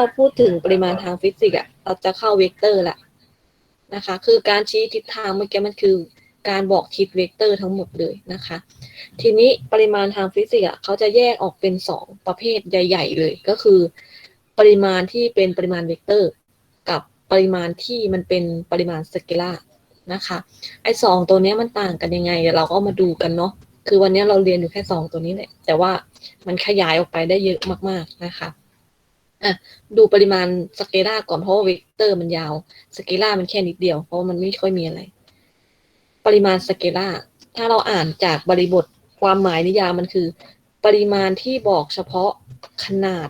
เราพูดถึงปริมาณทางฟิสิกส์อะเราจะเข้าเวกเตอร์ละนะคะ คือการชี้ทิศทางเมื่อกี้มันคือการบอกทิศเวกเตอร์ทั้งหมดเลยนะคะ ทีนี้ปริมาณทางฟิสิกส์อะเขาจะแยกออกเป็นสองประเภทใหญ่ ๆ เลย ก็คือ ปริมาณที่เป็นปริมาณเวกเตอร์ กับปริมาณที่มันเป็นปริมาณสเกลาร์นะคะ ไอ้สองตัวนี้มันต่างกันยังไงเดี๋ยวเราก็มาดูกันเนาะคือวันนี้เราเรียนอยู่แค่สองตัวนี้แหละแต่ว่ามันขยายออกไปได้เยอะมากๆนะคะ อะดูปริมาณสเกล่าก่อนเพราะว่าเวกเตอร์มันยาวสเกล่ามันแค่นิดเดียว เพราะมันไม่ค่อยมีอะไร ปริมาณสเกล่าถ้าเราอ่านจากบริบทความหมายนิยามมันคือ ปริมาณที่บอกเฉพาะขนาด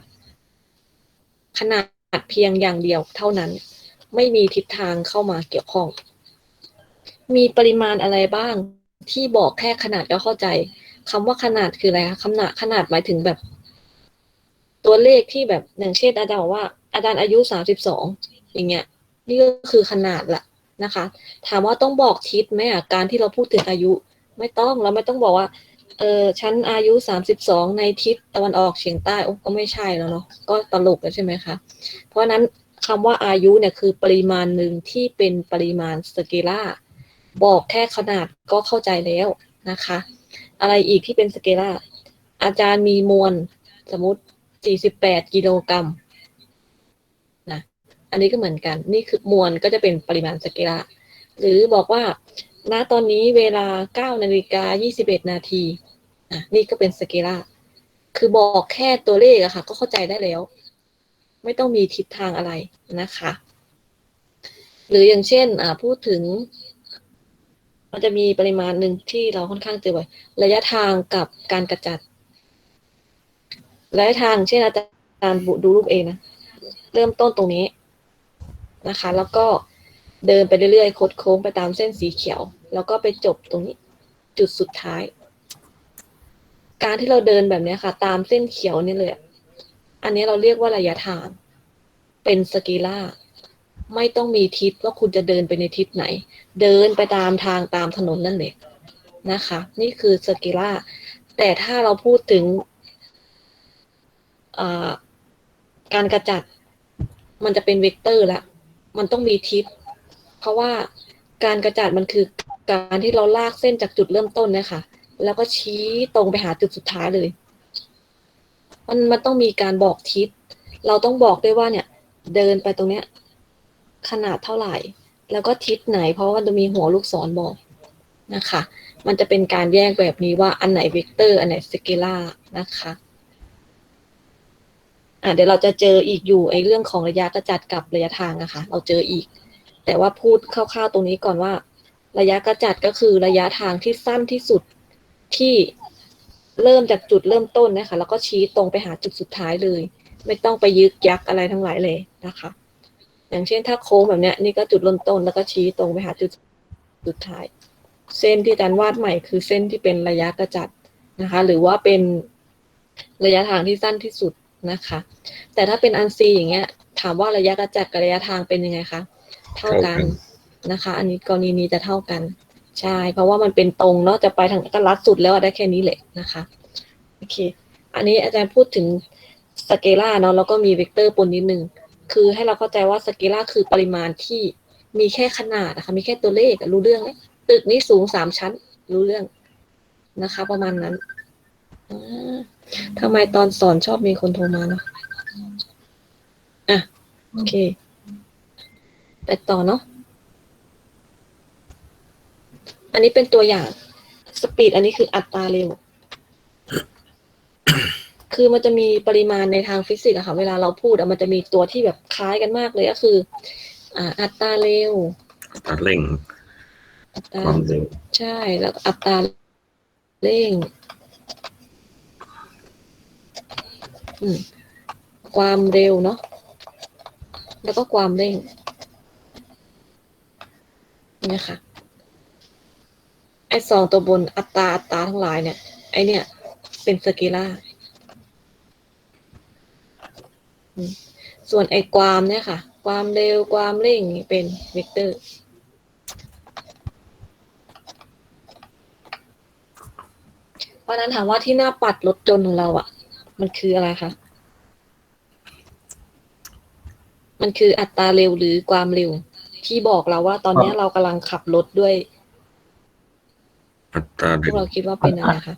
ขนาดเพียงอย่างเดียวเท่านั้น ไม่มีทิศทางเข้ามาเกี่ยวข้อง มีปริมาณอะไรบ้างที่บอกแค่ขนาดก็เข้าใจคำว่าขนาดคืออะไรคะขนาดขนาดหมายถึงแบบ ตัวเลขที่แบบอย่างเช่นอาจารย์บอกว่า อาจารย์อายุสามสิบสองอย่างเงี้ย นี่ก็คือขนาดละนะคะ ถามว่าต้องบอกทิศไหมอะการที่เราพูดถึงอายุไม่ต้องเราไม่ต้องบอกว่าเออฉันอายุสามสิบสองในทิศตะวันออกเฉียงใต้โอ้ก็ไม่ใช่แล้วเนาะก็ตลกแล้วใช่ไหมคะเพราะนั้นคำว่าอายุเนี่ยคือปริมาณหนึ่งที่เป็นปริมาณสเกล่าบอกแค่ขนาดก็เข้าใจแล้วนะคะ อะไรอีกที่เป็นสเกล่าอาจารย์มีมวลสมมติ 48กิโลกรัมนะอันนี้ก็เหมือนกัน นี่คือมวลก็จะเป็นปริมาณสเกลาหรือบอกว่าณตอนนี้เวลา9นาฬิกา21นาทีอะนี่ก็เป็นสเกลาคือบอกแค่ตัวเลขอะค่ะ ก็เข้าใจได้แล้ว ไม่ต้องมีทิศทางอะไรนะคะ หรืออย่างเช่นอ่าพูดถึง มันจะมีปริมาณหนึ่งที่เราค่อนข้างเจอบ่อยระยะทางกับการกระจัด ระยะทางเช่นอาจารย์ดูรูปเองนะ เริ่มต้นตรงนี้นะคะ แล้วก็เดินไปเรื่อยๆคดโค้งไปตามเส้นสีเขียว แล้วก็ไปจบตรงนี้ จุดสุดท้าย การที่เราเดินแบบนี้ค่ะ ตามเส้นเขียวนี่เลย อันนี้เราเรียกว่าระยะทาง เป็นสเกลาไม่ต้องมีทิศว่าคุณจะเดินไปในทิศไหน เดินไปตามทางตามถนนนั่นเลยนะคะ นี่คือสเกลาแต่ถ้าเราพูดถึง การกระจัด มันจะเป็นเวกเตอร์ละมันต้องมีทิศเพราะว่าการกระจัดมันคือการที่เราลากเส้นจากจุดเริ่มต้นนะคะแล้วก็ชี้ตรงไปหาจุดสุดท้ายเลย มันมันต้องมีการบอกทิศ เราต้องบอกด้วยว่าเนี่ย เดินไปตรงเนี้ย ขนาดเท่าไหร่ แล้วก็ทิศไหน เพราะว่ามันจะมีหัวลูกศรบอกนะคะ มันจะเป็นการแยกแบบนี้ว่าอันไหนเวกเตอร์ อันไหนสเกลาร์นะคะ อะเดี๋ยวเราจะเจออีกอยู่ไอ้เรื่องของระยะกระจัดกับระยะทางนะคะเราเจออีก แต่ว่าพูดคร่าวๆตรงนี้ก่อนว่า ระยะกระจัดก็คือระยะทางที่สั้นที่สุดที่เริ่มจากจุดเริ่มต้นนะคะ แล้วก็ชี้ตรงไปหาจุดสุดท้ายเลย ไม่ต้องไปยึกยักอะไรทั้งหลายเลยนะคะ อย่างเช่นถ้าโค้งแบบเนี้ยนี่ก็จุดเริ่มต้นแล้วก็ชี้ตรงไปหาจุดสุดท้าย เส้นที่อาจารย์วาดใหม่คือเส้นที่เป็นระยะกระจัดนะคะ หรือว่าเป็นระยะทางที่สั้นที่สุด นะคะ แต่ถ้าเป็นอันซีอย่างเงี้ย ถามว่าระยะกระจัดกับระยะทางเป็นยังไงคะ เท่ากันนะคะ อันนี้กรณีนี้จะเท่ากัน ใช่ เพราะว่ามันเป็นตรงเนาะ จะไปทางก็ลัดสุดแล้วได้แค่นี้แหละนะคะ โอเค อันนี้อาจารย์พูดถึงสเกลาเนาะ แล้วก็มีเวกเตอร์ปนนิดนึง คือให้เราเข้าใจว่าสเกลาคือปริมาณที่มีแค่ขนาดนะคะ มีแค่ตัวเลขรู้เรื่องไหมตึกนี้สูงสามชั้น รู้เรื่องนะคะ ประมาณนั้น ทำไมตอนสอนชอบมีคนโทรมาเนาะอะ โอเค ไปต่อเนาะ อันนี้เป็นตัวอย่าง สปีดอันนี้คืออัตราเร็ว คือมันจะมีปริมาณในทางฟิสิกส์อะค่ะ เวลาเราพูดอะมันจะมีตัวที่แบบคล้ายกันมากเลยก็คือ อ่า อัตราเร็ว อัตราเร่ง อัตราความเร็วใช่ แล้วอัตราเร่ง อืม ความเร็วเนาะ แล้วก็ความเร่งเนี่ยค่ะ ไอ้สองตัวบนอัตราอัตราทั้งหลายเนี่ย ไอเนี่ย เป็นสเกลาร์ส่วนไอ้ความเนี่ยค่ะ ความเร็วความเร่งเป็นเวกเตอร์ เพราะนั้นถามว่าที่หน้าปัดรถจนของเราอะ มันคืออะไรคะ มันคืออัตราเร็วหรือความเร็ว ที่บอกเราว่าตอนเนี้ยเรากำลังขับรถด้วย อัตราพเร็วกวเราคิดว่าเป็นอะไรคะ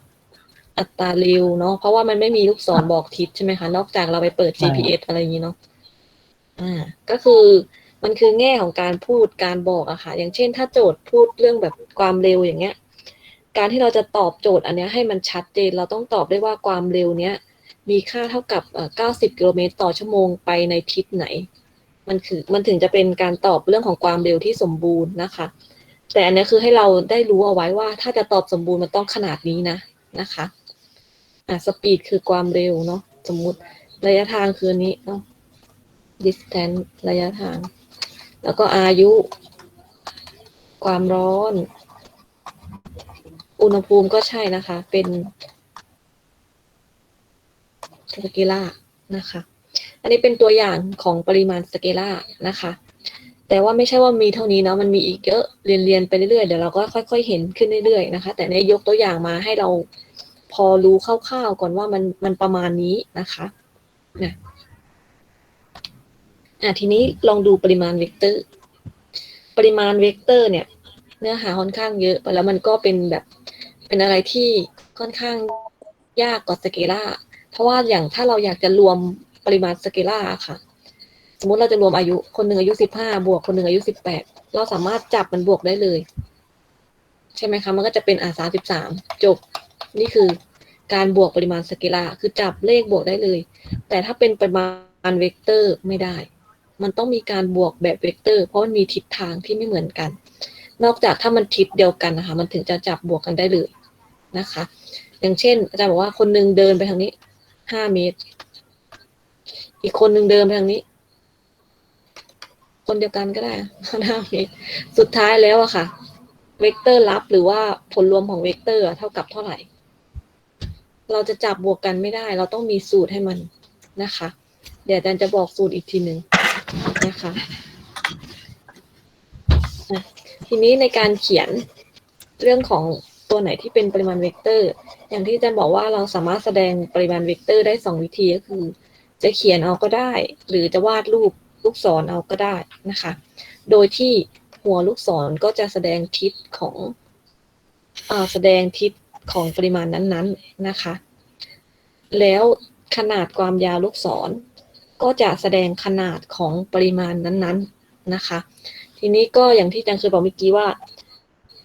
อัตราเร็วเนาะ เพราะว่ามันไม่มีลูกศรบอกทิศใช่ไหมคะ นอกจากเราไปเปิดใช่ GPS อะไรอย่างนี้เนาะ อ่า ก็คือมันคือแง่ของการพูดการบอกอะค่ะ อย่างเช่น ถ้าโจทย์พูดเรื่องแบบความเร็วอย่างเงี้ย การที่เราจะตอบโจทย์อันเนี้ยให้มันชัดเจน เราต้องตอบได้ว่าความเร็วเนี้ย มีค่าเท่ากับ 90 กิโลเมตรต่อชั่วโมงไปในทิศไหน มันคือมันถึงจะเป็นการตอบเรื่องของความเร็วที่สมบูรณ์นะคะ แต่อันนี้คือให้เราได้รู้เอาไว้ว่า ถ้าจะตอบสมบูรณ์มันต้องขนาดนี้นะนะคะอะสปีดคือความเร็วเนาะสมมุติระยะทางคือนี้เนาะ distance ระยะทาง แล้วก็อายุ ความร้อน อุณหภูมิก็ใช่นะคะ เป็น สเกล่านะคะ อันนี้เป็นตัวอย่างของปริมาณสเกล่านะคะ แต่ว่าไม่ใช่ว่ามีเท่านี้เนาะมันมีอีกเยอะเรียนเรียนๆไปเรื่อยๆเดี๋ยวเราก็ค่อยๆเห็นขึ้นเรื่อยๆนะคะ แต่เนี้ยยกตัวอย่างมาให้เราพอรู้คร่าวๆก่อนว่ามันมันประมาณนี้นะคะนะอะทีนี้ลองดูปริมาณเวกเตอร์ ปริมาณเวกเตอร์เนี่ย เนื้อหาค่อนข้างเยอะแล้วมันก็เป็นแบบเป็นอะไรที่ค่อนข้างยากกว่าสเกล่า เพราะว่าอย่างถ้าเราอยากจะรวมปริมาณสเกล่าค่ะ สมมติเราจะรวมอายุคนหนึ่งอายุสิบห้าบวกคนหนึ่งอายุสิบแปดเราสามารถจับมันบวกได้เลย ใช่ไหมคะ มันก็จะเป็นอ่าสามสิบสามจบนี่คือการบวกปริมาณสเกลาคือจับเลขบวกได้เลย แต่ถ้าเป็นปริมาณเวกเตอร์ไม่ได้ มันต้องมีการบวกแบบเวกเตอร์ เพราะมันมีทิศทางที่ไม่เหมือนกัน นอกจากถ้ามันทิศเดียวกันนะคะ มันถึงจะจับบวกกันได้เลยนะคะ อย่างเช่น อาจารย์บอกว่าคนหนึ่งเดินไปทางนี้ ห้าเมตร อีกคนหนึ่งเดินไปทางนี้ คนเดียวกันก็ได้ห้าเมตร สุดท้ายแล้วอะค่ะ เวกเตอร์ลับหรือว่าผลรวมของเวกเตอร์เท่ากับเท่าไหร่ เราจะจับบวกกันไม่ได้ เราต้องมีสูตรให้มันนะคะ เดี๋ยวอาจารย์จะบอกสูตรอีกทีหนึ่งนะคะ ทีนี้ในการเขียนเรื่องของ ตัวไหนที่เป็นปริมาณเวกเตอร์ อย่างที่อาจารย์บอกว่าเราสามารถแสดงปริมาณเวกเตอร์ได้สองวิธีก็คือ จะเขียนเอาก็ได้ หรือจะวาดรูปลูกศรเอาก็ได้นะคะ โดยที่หัวลูกศรก็จะแสดงทิศของอแสดงทิศของปริมาณนั้นๆนะคะ แล้วขนาดความยาวลูกศร ก็จะแสดงขนาดของปริมาณนั้นๆนะคะ ทีนี้ก็อย่างที่อาจารย์เคยบอกเมื่อกี้ว่า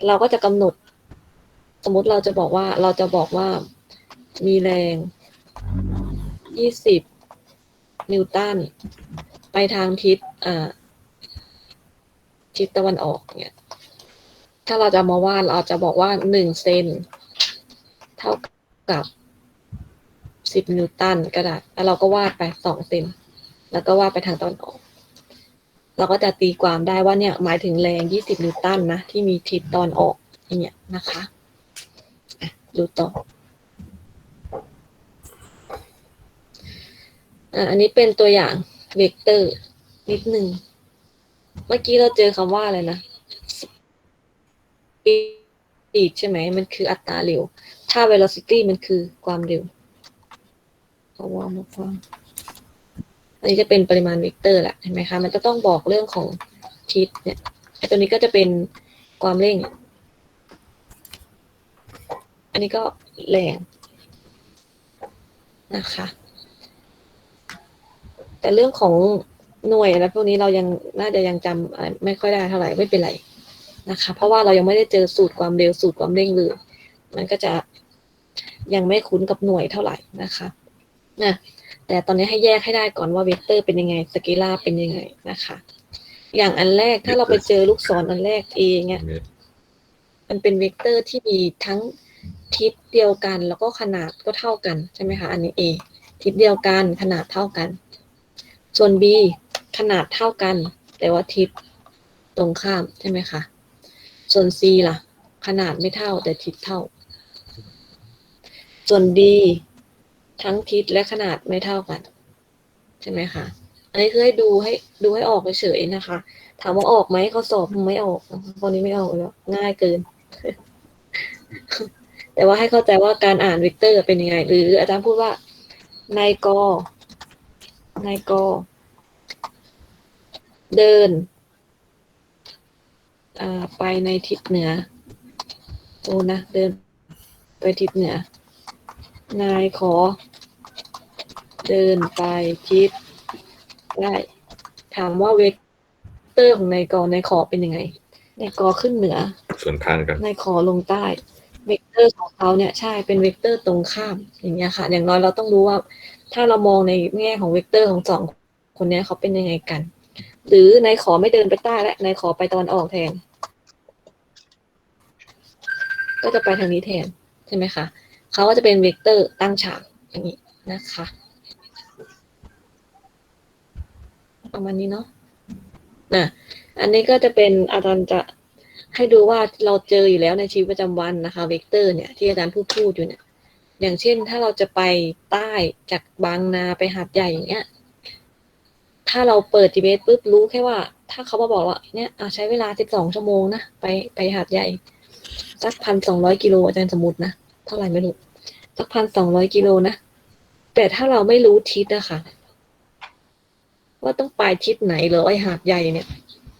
เราก็จะกำหนด มมติเราจะบอกว่าเราจะบอกว่ามีแรง 20 นิวตัน ไปทางทิศอ่าทิศตะวันออกเนี่ย ถ้าเราจะมาวาดเราจะบอกว่าหนึ่งเซน เท่ากับสิบนิวตันก็ได้แล้วเราก็วาดไปสองเซน แล้วก็วาดไปทางตะวันออก เราก็จะตีความได้ว่าเนี่ย หมายถึงแรงยี่สิบนิวตันนะ ที่มีทิศตอนออกอย่างเงี้ยนะคะ ดูต่ออันนี้เป็นตัวอย่างเวกเตอร์นิดหนึ่ง เมื่อกี้เราเจอคำว่าอะไรนะปีดใช่ไหม มันคืออัตราเร็ว ถ้า velocity มันคือความเร็วเอาวามาฟังอันนี้จะเป็นปริมาณเวกเตอร์แหละเห็นไหมคะ มันจะต้องบอกเรื่องของทิศเนี่ยไอตัวนี้ก็จะเป็นความเร่ง อันนี้ก็แรงนะคะ แต่เรื่องของหน่วยอะไรพวกนี้เรายังน่าจะยังจำอะไรไม่ค่อยได้เท่าไหร่ไม่เป็นไรนะคะ เพราะว่าเรายังไม่ได้เจอสูตรความเร็วสูตรความเร่งเลยมันก็จะยังไม่คุ้นกับหน่วยเท่าไหร่นะคะนะแต่ตอนนี้ให้แยกให้ได้ก่อนว่าเวกเตอร์เป็นยังไงสเกลาเป็นยังไงนะคะ อย่างอันแรกถ้าเราไปเจอลูกศรอันแรกเองเนี่ยเมตรมันเป็นเวกเตอร์ที่มีทั้ง ทิศเดียวกันแล้วก็ขนาดก็เท่ากันใช่ไหมคะอันนี้ A ทิศเดียวกันขนาดเท่ากัน ส่วน B ขนาดเท่ากัน แต่ว่าทิศตรงข้ามใช่ไหมคะส่วน C ล่ะ ขนาดไม่เท่าแต่ทิศเท่า ส่วน D ทั้งทิศและขนาดไม่เท่ากัน ใช่ไหมคะอันนี้คือให้ดูให้ดูให้ออกเฉยๆนะคะ ถามว่าออกไหมเขาสอบไม่ออกคนนี้ไม่ออกแล้วง่ายเกิน แต่ว่าให้เข้าใจว่าการอ่านเวกเตอร์เป็นยังไง หรืออาจารย์พูดว่าในกอในกอเดินอ่าไปในทิศเหนือโอ้นะเดินไปทิศเหนือ นายขอ เดินไปทิศได้ถามว่าเวกเตอร์ของนายกนายขอเป็นยังไงนายกขึ้นเหนือส่วนทางกันนายขอลงใต้ เวกเตอร์ของเขาเนี่ยใช่เป็นเวกเตอร์ตรงข้ามอย่างเงี้ยค่ะ อย่างน้อยเราต้องรู้ว่า ถ้าเรามองในแง่ของเวกเตอร์ของสองคนเนี้ยเขาเป็นยังไงกัน หรือนายขอไม่เดินไปใต้และนายขอไปตะวันออกแทน ก็จะไปทางนี้แทนใช่ไหมคะเขาก็จะเป็นเวกเตอร์ตั้งฉากอย่างนี้นะคะประมาณนี้เนาะนะอันนี้ก็จะเป็นอาจารย์จะ ให้ดูว่าเราเจออยู่แล้วในชีวิตประจำวันนะคะ เวกเตอร์เนี่ยที่อาจารย์พูดพูดอยู่เนี่ย อย่างเช่นถ้าเราจะไปใต้จากบางนาไปหาดใหญ่อย่างเงี้ย ถ้าเราเปิด GPS ปุ๊บรู้แค่ว่า ถ้าเขามาบอกว่าเนี่ยอะใช้เวลา 12 ชั่วโมงนะไปไปหาดใหญ่สักพันสองร้อยกิโลอาจารย์สมมตินะเท่าไหร่ไม่รู้สักพันสองร้อยกิโลนะแต่ถ้าเราไม่รู้ทิศอะคะว่าต้องไปทิศไหนเหรอไอหาดใหญ่เนี่ย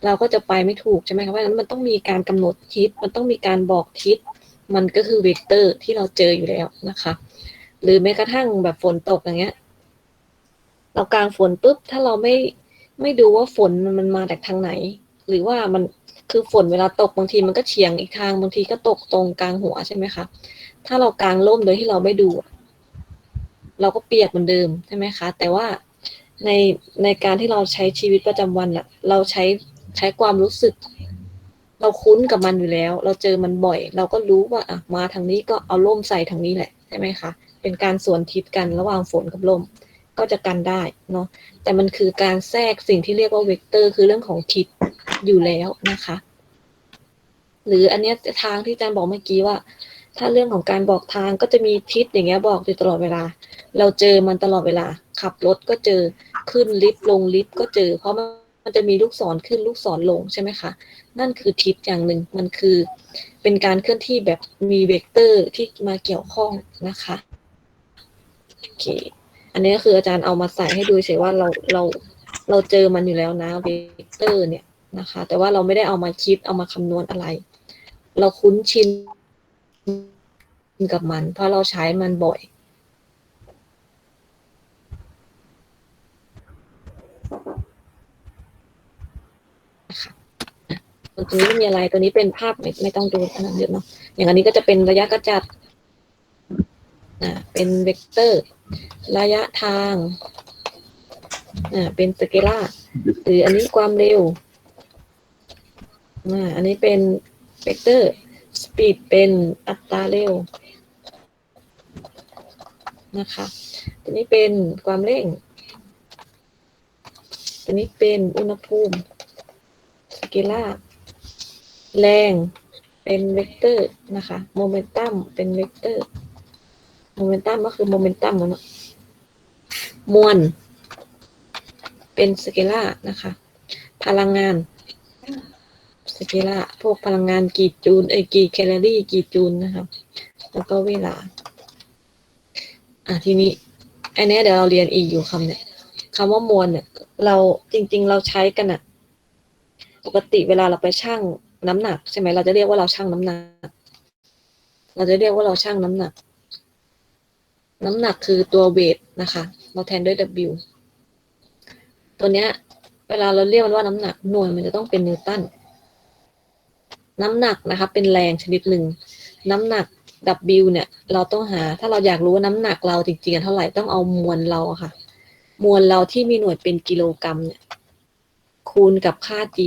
เราก็จะไปไม่ถูกใช่ไหมคะเพราะฉะนั้นมันต้องมีการกำหนดทิศ มันต้องมีการบอกทิศ มันก็คือเวกเตอร์ที่เราเจออยู่แล้วนะคะ หรือแม้กระทั่งแบบฝนตกอย่างเงี้ย เรากลางฝนปุ๊บ ถ้าเราไม่ไม่ดูว่าฝนมันมาจากทางไหน หรือว่ามันคือฝนเวลาตกบางทีมันก็เฉียงอีกทางบางทีก็ตกตรงกลางหัวใช่ไหมคะ ถ้าเรากางร่มโดยที่เราไม่ดู เราก็เปียกเหมือนเดิมใช่ไหมคะ แต่ว่าในในการที่เราใช้ชีวิตประจำวันอะเราใช้ ใช้ความรู้สึก เราคุ้นกับมันอยู่แล้ว เราเจอมันบ่อย เราก็รู้ว่าอะมาทางนี้ก็เอาร่มใส่ทางนี้แหละใช่ไหมคะเป็นการสวนทิศกันระหว่างฝนกับลมก็จะกันได้เนาะแต่มันคือการแทรกสิ่งที่เรียกว่าเวกเตอร์คือเรื่องของทิศอยู่แล้วนะคะ หรืออันเนี้ยทางที่อาจารย์บอกเมื่อกี้ว่า ถ้าเรื่องของการบอกทางก็จะมีทิศอย่างเงี้ยบอกอยู่ตลอดเวลา เราเจอมันตลอดเวลา ขับรถก็เจอขึ้นลิฟต์ลงลิฟต์ก็เจอ เพราะมันันจะมีลูกศรขึ้นลูกศรลงใช่ไหมคะนั่นคือทิศอย่างหนึ่งมันคือเป็นการเคลื่อนที่แบบมีเวกเตอร์ที่มาเกี่ยวข้องนะคะโอเคอันนี้ก็คืออาจารย์เอามาใส่ให้ดูเฉยว่าเราเราเราเจอมันอยู่แล้วนะเวกเตอร์เนี่ยนะคะ แต่ว่าเราไม่ได้เอามาคิดเอามาคำนวณอะไร เราคุ้นชินกับมัน เพราะเราใช้มันบ่อย นะคะ ตัวนี้ไม่มีอะไรตัวนี้เป็นภาพไม่ไม่ต้องดูอันนั้นเยอะเนาะอย่างอันนี้ก็จะเป็นระยะกระจัดอ่าเป็นเวกเตอร์ ระยะทางอ่าเป็นสเกล่าหรืออันนี้ความเร็วอ่าอันนี้เป็นเวกเตอร์สปีดเป็นอัตราเร็วนะคะตัวนี้เป็นความเร่งตัวนี้เป็นอุณหภูมิสเกล่า แรงเป็นเวกเตอร์นะคะโมเมนตัมเป็นเวกเตอร์โมเมนตัมก็คือโมเมนตัมมันมวลเป็นสเกล่านะคะ พลังงานสเกล่าพวกพลังงานกี่จูลเอ้ยกี่แคลอรี่กี่จูลนะครับแล้วก็เวลา อะทีนี้อันนี้เดี๋ยวเราเรียนอีกอยู่คำเนี่ยคำว่ามวลเนี่ย เราจริง ๆ เราใช้กันอะปกติเวลาเราไปชั่ง น้ำหนักใช่ไหมเราจะเรียกว่าเราชั่งน้ำหนัก เราจะเรียกว่าเราชั่งน้ำหนัก น้ำหนักคือตัวเวทนะคะ เราแทนด้วย W ตัวเนี้ย เวลาเราเรียกมันว่าน้ำหนักหน่วยมันจะต้องเป็นนิวตันน้ำหนักนะคะ เป็นแรงชนิดหนึ่งน้ำหนัก W เนี่ย เราต้องหา ถ้าเราอยากรู้ว่าน้ำหนักเราจริงๆเท่าไหร่ต้องเอามวลเราค่ะ มวลเราที่มีหน่วยเป็นกิโลกรัมเนี่ย คูณกับค่า G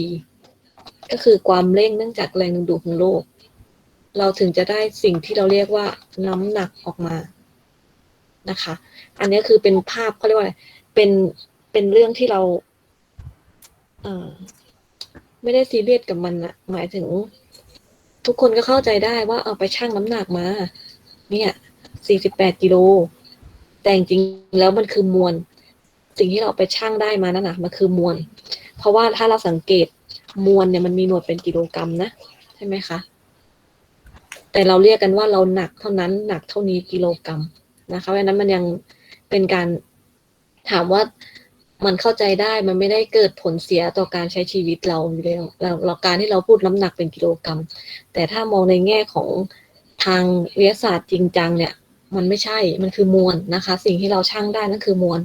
ก็คือความเร่งเนื่องจากแรงดึงดูดของโลก เราถึงจะได้สิ่งที่เราเรียกว่าน้ำหนักออกมานะคะ อันนี้คือเป็นภาพเขาเรียกว่าอะไรเป็นเป็นเรื่องที่เราเอไม่ได้ซีเรียสกับมันอะหมายถึง ทุกคนก็เข้าใจได้ว่าเอาไปชั่งน้ำหนักมา เนี่ยสี่สิบแปดกิโล แต่จริงแล้วมันคือมวล สิ่งที่เราไปชั่งได้มานั่นน่ะมันคือมวล เพราะว่าถ้าเราสังเกต มวลเนี่ยมันมีหน่วยเป็นกิโลกรัมนะใช่ไหมคะ แต่เราเรียกกันว่าเราหนักเท่านั้นหนักเท่านี้กิโลกรัมนะคะเพราะฉะนั้นมันยังเป็นการถามว่ามันเข้าใจได้มันไม่ได้เกิดผลเสียต่อการใช้ชีวิตเราอยู่แล้วเราการที่เราพูดน้ำหนักเป็นกิโลกรัม แต่ถ้ามองในแง่ของทางวิทยาศาสตร์จริงจังเนี่ย มันไม่ใช่มันคือมวลนะคะ สิ่งที่เราชั่งได้นั่นคือมวล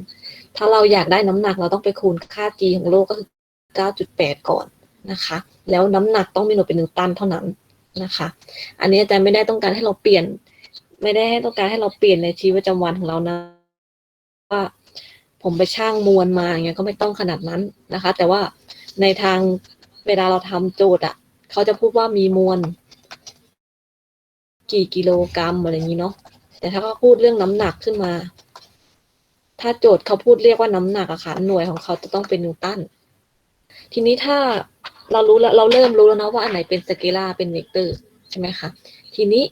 ถ้าเราอยากได้น้ำหนักเราต้องไปคูณค่า G ของโลกก็คือ 9.8 ก่อน นะคะ แล้วน้ำหนักต้องมีหน่วยเป็นหนึ่งตันเท่านั้นนะคะ อันนี้อาจารย์ไม่ได้ต้องการให้เราเปลี่ยน ไม่ได้ให้ต้องการให้เราเปลี่ยนในชีวิตประจำวันของเรานะว่าผมไปช่างมวลมาอย่างเงี้ยก็ไม่ต้องขนาดนั้นนะคะ แต่ว่าในทางเวลาเราทำโจทย์อะเขาจะพูดว่ามีมวล กี่กิโลกรัมอะไรอย่างนี้เนาะแต่ถ้าเขาพูดเรื่องน้ำหนักขึ้นมา ถ้าโจทย์เขาพูดเรียกว่าน้ำหนักอะค่ะหน่วยของเขาจะต้องเป็นนิวตันทีนี้ถ้า เรารู้แล้วเราเริ่มรู้แล้วนะว่าอันไหนเป็นสเกลาเป็นเวกเตอร์ใช่ไหมคะ ทีนี้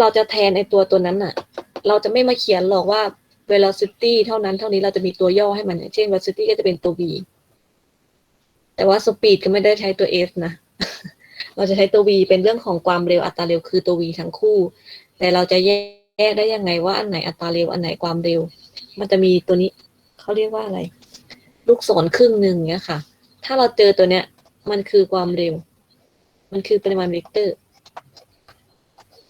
เราจะแทนไอตัวตัวนั้นอะเราจะไม่มาเขียนหรอกว่า velocity เท่านั้นเท่านี้เราจะมีตัวย่อให้มันเช่น velocity ก็จะเป็นตัว v แต่ว่า speed ก็ไม่ได้ใช้ตัว s นะ เราจะใช้ตัว v เป็นเรื่องของความเร็วอัตราเร็วคือตัว v ทั้งคู่ แต่เราจะแยกได้ยังไงว่าอันไหนอัตราเร็วอันไหนความเร็ว มันจะมีตัวนี้เขาเรียกว่าอะไร ลูกศรครึ่งหนึ่งเนี้ยค่ะ ถ้าเราเจอตัวเนี้ย มันคือความเร็ว มันคือปริมาณเวกเตอร์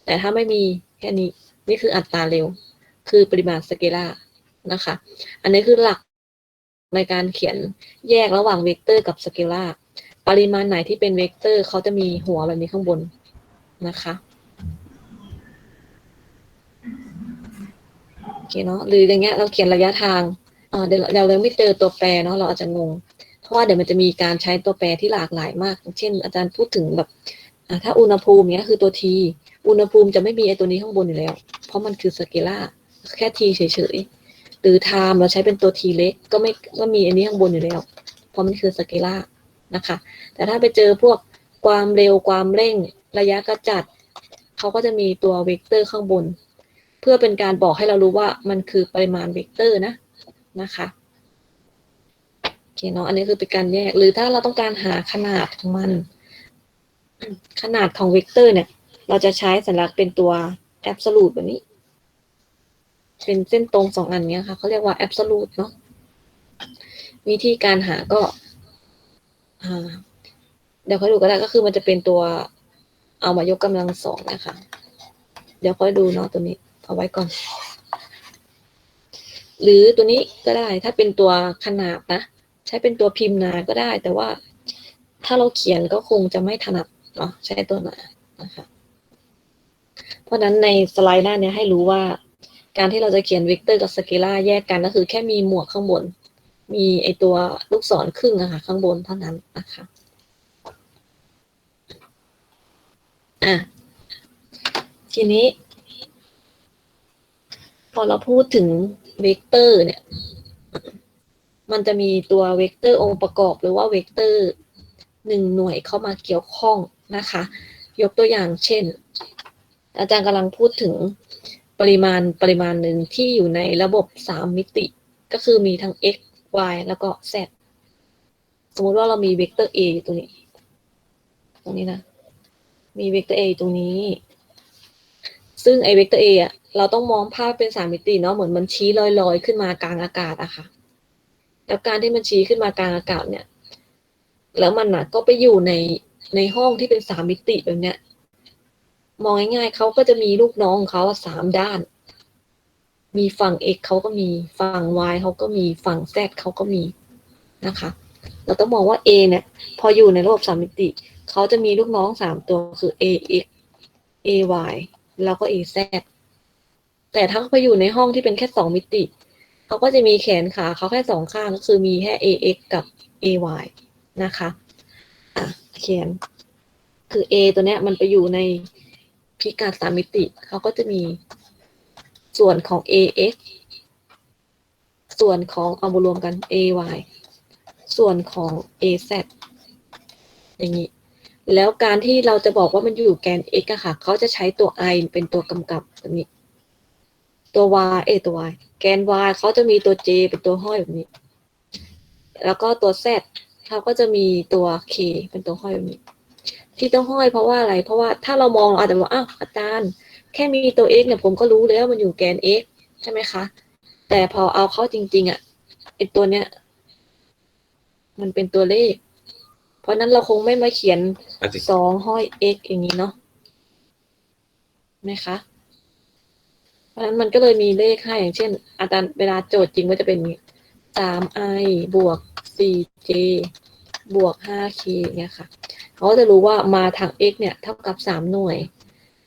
แต่ถ้าไม่มีแค่นี้ นี่คืออัตราเร็ว คือปริมาณสเกลานะคะ อันนี้คือหลักในการเขียนแยกระหว่างเวกเตอร์กับสเกลาปริมาณไหนที่เป็นเวกเตอร์เขาจะมีหัวแบบนี้ข้างบนนะคะโอเคเนาะหรืออย่างเงี้ยเราเขียนระยะทางอ่าเดี๋ยวเราเราไม่เจอตัวแปรเนาะเราอาจจะงง เพราะว่าเดี๋ยวมันจะมีการใช้ตัวแปรที่หลากหลายมาก เช่น อาจารย์พูดถึงแบบถ้าอุณหภูมิเนี้ยคือตัวทีอุณหภูมิจะไม่มีไอตัวนี้ข้างบนอยู่แล้ว เพราะมันคือสเกล่าแค่ทีเฉยๆหรือไทม์เราใช้เป็นตัวทีเล็กก็ไม่ก็มีอันนี้ข้างบนอยู่แล้ว เพราะมันคือสเกล่านะคะ แต่ถ้าไปเจอพวกความเร็วความเร่งระยะกระจัดเขาก็จะมีตัวเวกเตอร์ข้างบน เพื่อเป็นการบอกให้เรารู้ว่ามันคือปริมาณเวกเตอร์นะนะคะ เคเนาะอันนี้คือเป็นการแยก หรือถ้าเราต้องการหาขนาดของมัน ขนาดของเวกเตอร์เนี่ย เราจะใช้สัญลักษณ์เป็นตัวแอบสูตแบบนี้ เป็นเส้นตรงสองอันเนี้ยค่ะเขาเรียกว่าแอบสูตเนาะวิธีการหาก็เดี๋ยวค่อยดูก็ได้ก็คือมันจะเป็นตัวเอามายกกำลังสองนะคะ เดี๋ยวค่อยดูเนาะตัวนี้ เอาไว้ก่อน หรือตัวนี้ก็ได้ถ้าเป็นตัวขนาดนะ ใช้เป็นตัวพิมพ์นาก็ได้ แต่ว่าถ้าเราเขียนก็คงจะไม่ถนัดเนาะใช้ตัวหนานะคะเพราะนั้นในสไลด์หน้านี้ให้รู้ว่า การที่เราจะเขียนเวกเตอร์กับสเกลาแยกกันก็คือแค่มีหมวกข้างบน มีไอตัวลูกศรครึ่งอะค่ะข้างบนเท่านั้นนะคะอะทีนี้ พอเราพูดถึงเวกเตอร์เนี่ย มันจะมีตัวเวกเตอร์องค์ประกอบ หรือว่าเวกเตอร์หนึ่งหน่วยเข้ามาเกี่ยวข้องนะคะ ยกตัวอย่างเช่น อาจารย์กำลังพูดถึงปริมาณปริมาณหนึ่งที่อยู่ในระบบสามมิติ ก็คือมีทั้ง x y แล้วก็ z สมมติว่าเรามีเวกเตอร์ a ตรงนี้ ตรงนี้นะ มีเวกเตอร์ a ตรงนี้ ซึ่งไอเวกเตอร์ a อะเราต้องมองภาพเป็นสามมิติเนาะเหมือนมันชี้ลอยๆ ขึ้นมากลางอากาศอะค่ะ แล้วการที่มันชี้ขึ้นมากลางอากาศเนี่ย แล้วมันนะก็ไปอยู่ในในห้องที่เป็นสามมิติแบบเนี้ย มองง่ายๆเขาก็จะมีลูกน้องของเขาสามด้าน มีฝั่ง x เขาก็มีฝั่ง y เขาก็มีฝั่ง z เขาก็มีนะคะ เราต้องมองว่า a เนี่ย พออยู่ในระบบสามมิติเขาจะมีลูกน้องสามตัวคือ ax ay แล้วก็ az แต่ถ้าเขาไปอยู่ในห้องที่เป็นแค่สองมิติ เขาก็จะมีแขนขาเขาแค่สองข้างก็คือมีแค่ ax กับ ay นะคะอะเขียนคือ a ตัวเนี้ยมันไปอยู่ในพิกัดสามมิติเขาก็จะมีส่วนของ ax ส่วนของเอามารวมกัน ay ส่วนของ az อย่างนี้ แล้วการที่เราจะบอกว่ามันอยู่แกน x อะค่ะ เขาจะใช้ตัว i เป็นตัวกำกับแบบนี้ ตัว y เอยตัว y แกน y เขาจะมีตัว j เป็นตัวห้อยแบบนี้ แล้วก็ตัว z เขาก็จะมีตัว k เป็นตัวห้อยแบบนี้ ที่ต้องห้อยเพราะว่าอะไร เพราะว่าถ้าเรามองเราอาจจะบอกอ้าวอาจารย์ แค่มีตัว x เนี่ยผมก็รู้แล้วมันอยู่แกน x ใช่ไหมคะ แต่พอเอาเข้าจริง ๆอะไอ้ตัวเนี้ย มันเป็นตัวเลข เพราะนั้นเราคงไม่มาเขียนอาจจะสองห้อย x อย่างนี้เนาะไหมคะเพ ราะฉะนั้นมันก็เลยมีเลขให้อย่างเช่น อาจารย์เวลาโจทย์จริงก็จะเป็นสาม i บวกสี่ j บวกห้า k เนี่ยค่ะ เขาก็จะรู้ว่ามาทาง x เนี่ยเท่ากับสามหน่วย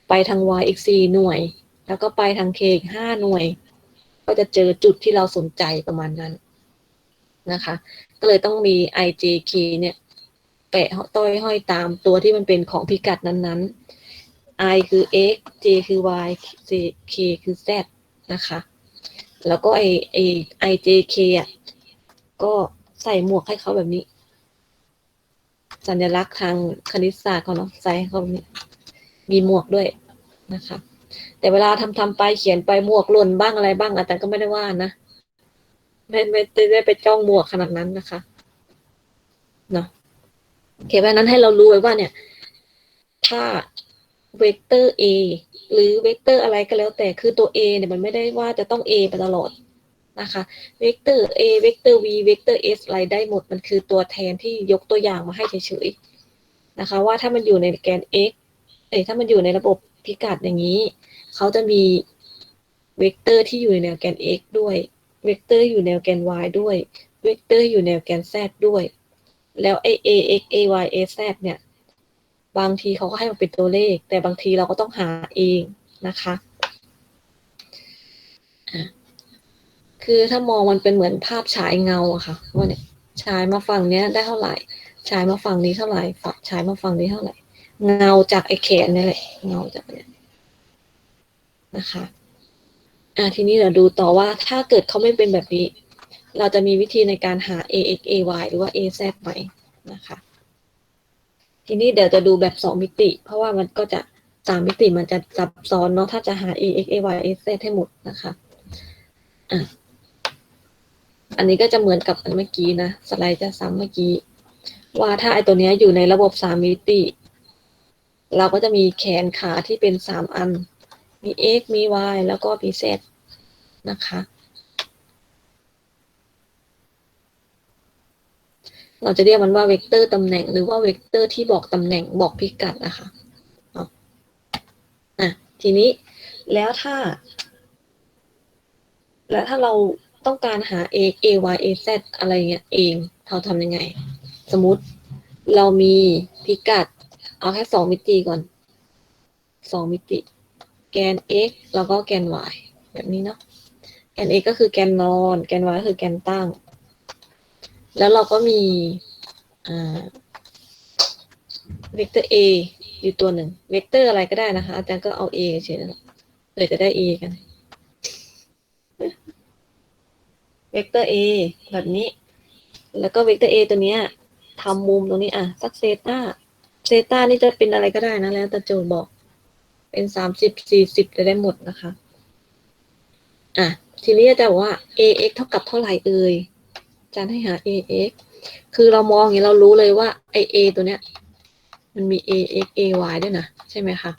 ไปทาง y อีกสี่หน่วย แล้วก็ไปทาง k อีกห้าหน่วย ก็จะเจอจุดที่เราสนใจประมาณนั้นนะคะ ก็เลยต้องมี i j k เนี่ยแปะต้อยห้อยตามตัวที่มันเป็นของพิกัดนั้นๆ i คือ x j คือ y j k คือ z นะคะ แล้วก็ไอไอ i j k อะก็ใส่หมวกให้เขาแบบนี้ สัญลักษณ์ทางคณิตศาสตร์เขาเนาะใส่ให้เขาแบบนี้มีหมวกด้วยนะคะ แต่เวลาทำทำไปเขียนไปหมวกหล่นบ้างอะไรบ้างอาจารย์ก็ไม่ได้ว่านะไม่ไม่ได้ไปจ้องหมวกขนาดนั้นนะคะเนาะโอเคเพราะฉะนั้นให้เรารู้ไว้ว่าเนี่ย ถ้า เวกเตอร์ a หรือเวกเตอร์อะไรก็แล้วแต่คือตัว a เนี่ยมันไม่ได้ว่าจะต้อง a ไปตลอดนะคะเวกเตอร์ a เวกเตอร์ v เวกเตอร์ s อะไรได้หมดมันคือตัวแทนที่ยกตัวอย่างมาให้เฉยๆนะคะ ว่าถ้ามันอยู่ในแกน x เอ้ถ้ามันอยู่ในระบบพิกัดอย่างนี้ เขาจะมีเวกเตอร์ที่อยู่ในแนวแกน x ด้วยเวกเตอร์อยู่แนวแกน y ด้วยเวกเตอร์อยู่แนวแกน z ด้วย แล้วไอ้ a x a y a z เนี่ย บางทีเขาก็ให้มาเป็นตัวเลข แต่บางทีเราก็ต้องหาเองนะคะคือถ้ามองมันเป็นเหมือนภาพฉายเงาอะค่ะว่าเนี่ยฉายมาฝั่งเนี้ยได้เท่าไหร่ฉายมาฝั่งนี้เท่าไหร่ฝักฉายมาฝั่งนี้เท่าไหร่ เงาจากไอ้แขนนี่แหละเงาจากเนี่ยนะคะอะทีนี้เราดูต่อว่าถ้าเกิดเขาไม่เป็นแบบนี้ เราจะมีวิธีในการหา ax ay หรือว่า az ไหมนะคะ ทีนี้เดี๋ยวจะดูแบบสองมิติ เพราะว่ามันก็จะสามมิติมันจะซับซ้อนเนาะถ้าจะหา ax ay az ให้หมดนะคะอะอันนี้ก็จะเหมือนกับอันเมื่อกี้นะสไลด์จะซ้ำเมื่อกี้ ว่าถ้าไอตัวเนี้ยอยู่ในระบบสามมิติ เราก็จะมีแขนขาที่เป็นสามอัน มี x มี y แล้วก็มี z นะคะ เราจะเรียกมันว่าเวกเตอร์ตำแหน่งหรือว่าเวกเตอร์ที่บอกตำแหน่งบอกพิกัดนะคะอะทีนี้แล้วถ้า แล้วถ้าเราต้องการหา a a y a z อะไรเงี้ยเองเราทำยังไง สมมติเรามีพิกัด เอาแค่สองมิติก่อนสองมิติ แกน x แล้วก็แกน y แบบนี้เนาะแกน x ก็คือแกนนอน แกน y ก็คือแกนตั้ง แล้วเราก็มีเวกเตอร์ a อยู่ตัวหนึ่ง เวกเตอร์อะไรก็ได้นะคะ อาจารย์ก็เอา a เฉยๆเดี๋ยจะได้ a กัน เวกเตอร์ a แบบนี้ แล้วก็เวกเตอร์ a ตัวเนี้ยทำมุมตรงนี้อะ สักเซต้า เซต้านี่จะเป็นอะไรก็ได้นะ แล้วแต่โจทย์บอก เป็นสามสิบสี่สิบจะได้หมดนะคะ อะ ทีนี้อาจารย์บอกว่า ax เท่ากับเท่าไหร่เอ่ย อาจารย์ให้หา ax คือเรามองอย่างนี้เรารู้เลยว่าไอ a ตัวเนี้ย มันมี ax ay ด้วยนะ ใช่ไหมคะ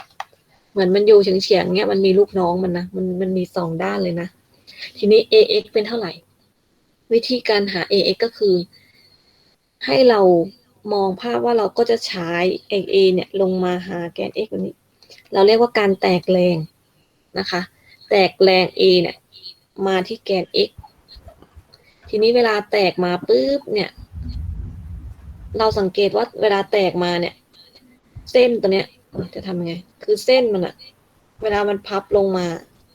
เหมือนมันอยู่เฉียงๆเงี้ยมันมีลูกน้องมันนะ มันมันมีสองด้านเลยนะ ทีนี้ ax เป็นเท่าไหร่ วิธีการหา ax ก็คือ ให้เรามองภาพว่าเราก็จะใช้ a a เนี่ยลงมาหาแกน x ตัวนี้ เราเรียกว่าการแตกแรงนะคะ แตกแรง a เนี่ยมาที่แกน x ทีนี้เวลาแตกมาปุ๊บเนี่ย เราสังเกตว่าเวลาแตกมาเนี่ย เส้นตัวเนี้ย จะทำยังไง คือเส้นมันอะเวลามันพับลงมา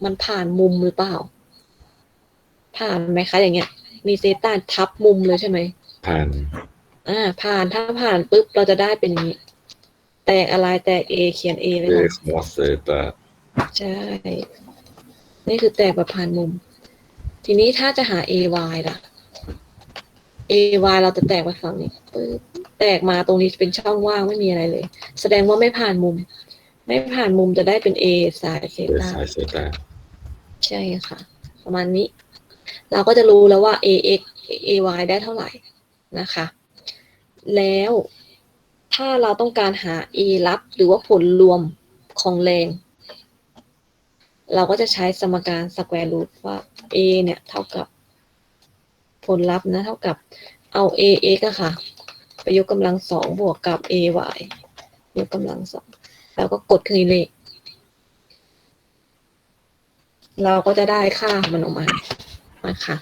มันผ่านมุมหรือเปล่า ผ่านไหมคะอย่างเงี้ย มีเซตาทับมุมเลยใช่ไหมผ่าน อ่า ผ่านถ้าผ่านปุ๊บเราจะได้เป็นอย่างนี้ แตกอะไรแตก A เขียน A ไว้เอก่อนคอสเซตาใช่ นี่คือแตกแบบผ่านมุม ทีนี้ถ้าจะหา AY ล่ะ AY เราจะแตกไปฝั่งนี้ปึ๊บแตกมาตรงนี้เป็นช่องว่างไม่มีอะไรเลย แสดงว่าไม่ผ่านมุม ไม่ผ่านมุมจะได้เป็น A สายเซเอตาสายเซตาใช่ค่ะ ประมาณนี้ เราก็จะรู้แล้วว่า AX AY ได้เท่าไหร่นะคะ แล้วถ้าเราต้องการหา A ลับหรือว่าผลรวมของแรง เราก็จะใช้สมการ square root ว่า A เนี่ย เท่ากับผลลัพธ์นะ เท่ากับเอา ax อะค่ะไปยกกำลังสองบวกกับ ay ยกกำลังสองแล้วก็กดเครื่องเลข เราก็จะได้ค่ามันออกมานะคะ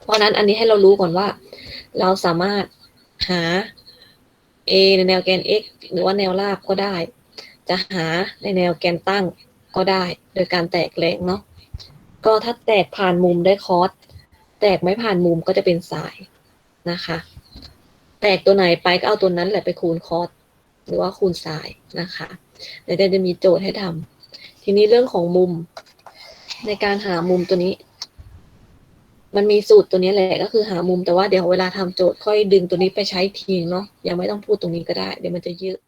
เพราะฉะนั้นอันนี้ให้เรารู้ก่อนว่า เราสามารถหา a ในแนวแกน x หรือว่าแนวราบก็ได้ จะหาในแนวแกนตั้ง ก็ได้ โดยการแตกแรงเนาะก็ถ้าแตกผ่านมุมได้คอสแตกไม่ผ่านมุมก็จะเป็นสายนะคะ แตกตัวไหนไปก็เอาตัวนั้นแหละไปคูณคอสหรือว่าคูณสายนะคะเดี๋ยวจะมีโจทย์ให้ทำทีนี้เรื่องของมุม ในการหามุมตัวนี้ มันมีสูตรตัวนี้แหละก็คือหามุมแต่ว่าเดี๋ยวเวลาทำโจทย์ค่อยดึงตัวนี้ไปใช้ทีเนาะยังไม่ต้องพูดตรงนี้ก็ได้ เดี๋ยวมันจะเยอะ